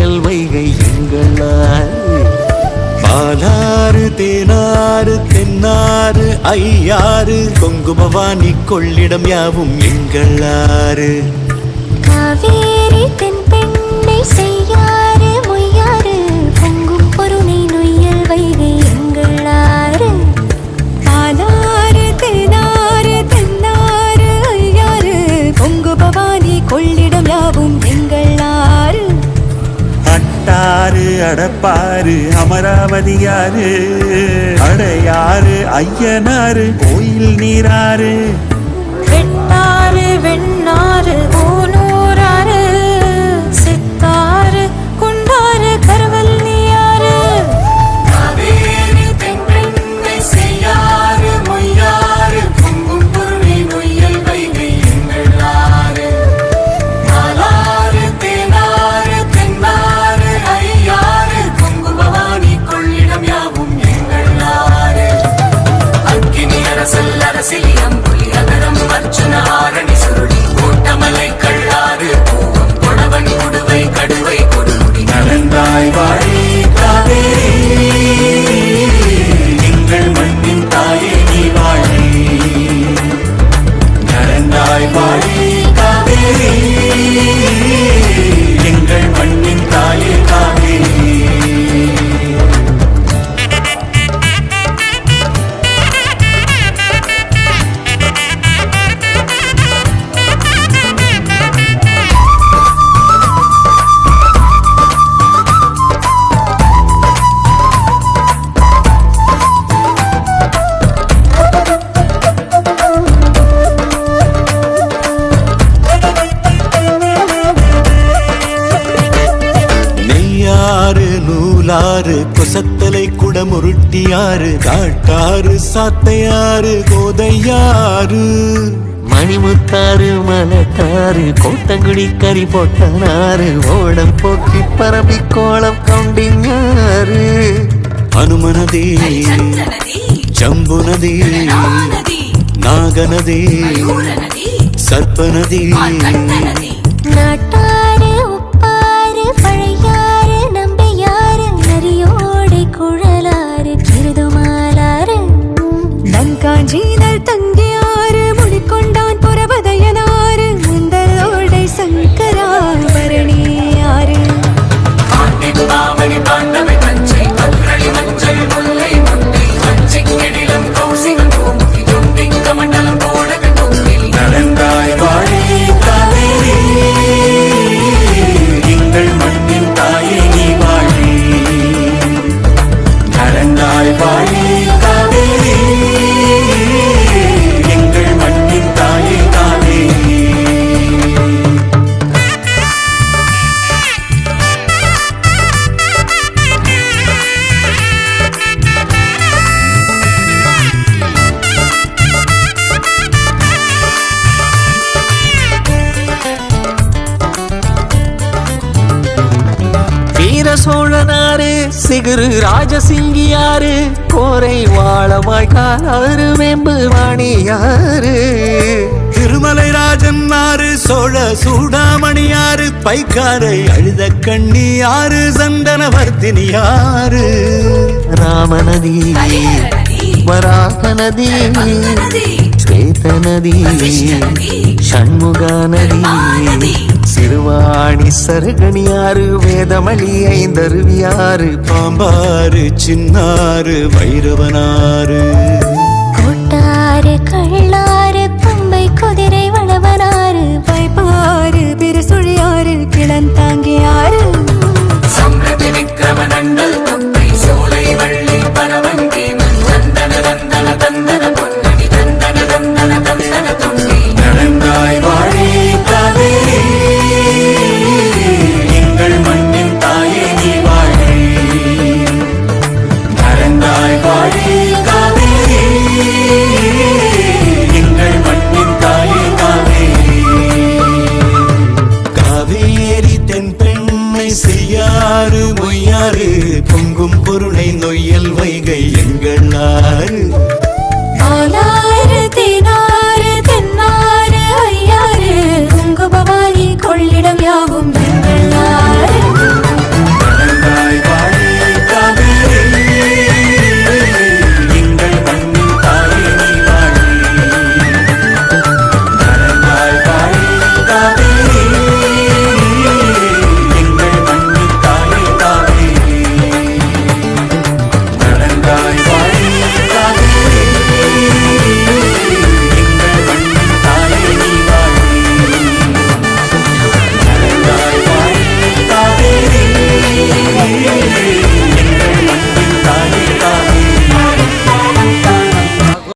எங்கள் வைகை எங்களால். பாலாறு தேனாறு தென்னாறு ஐயாறு கொங்கு பவானி கொள்ளிடம் யாவும் எங்களாறு. காவேரி தென் பெண்ணை செய்யார். அடப்பாரு அடப்பாறு அமராவதியாறு அடையாறு ஐயனாறு கோயில் நீராறு வெட்டாறு வெண்ணாறு Bye. நூலாறு கொசத்தலை குடமுருட்டியாறு காட்டாறு சாத்தையாறு கோதையாறு. மணிமுத்தாறு மலத்தாறு கோட்டங்குடி கறி போட்டனாறு ஓடம் போக்கி பரப்பி கோலம் கவுண்டிኛறு அனுமனதே ஜம்புனதே நாகநதே சர்ப்பநதி வீர சோழனாறு சிகுரு ராஜசிங்கியாறு கோரை வாழமாய் காலாறு வேம்பு வாணியாறு திருமலை ராஜன் ஆறு சோழ சூடாமணியாறு பைக்காரை அழுத கண்ணியாறு சந்தனவர்த்தினி ஆறு ராமநதி வராக நதி ஸ்வேத நதி சண்முகா நதி சிறுவாணி சருகணியாறு வேதமணி ஐந்தருவியாறு பாம்பாறு சின்னாறு வைரவனாறு. கொட்டாறு கள்ளாறு பம்பை குதிரை தென் தென்பெண்ணை செய்யாறு மொய்யாறு. பொங்கும் பொருளை நொய்யல் வைகை எங்கள் ஆலாறு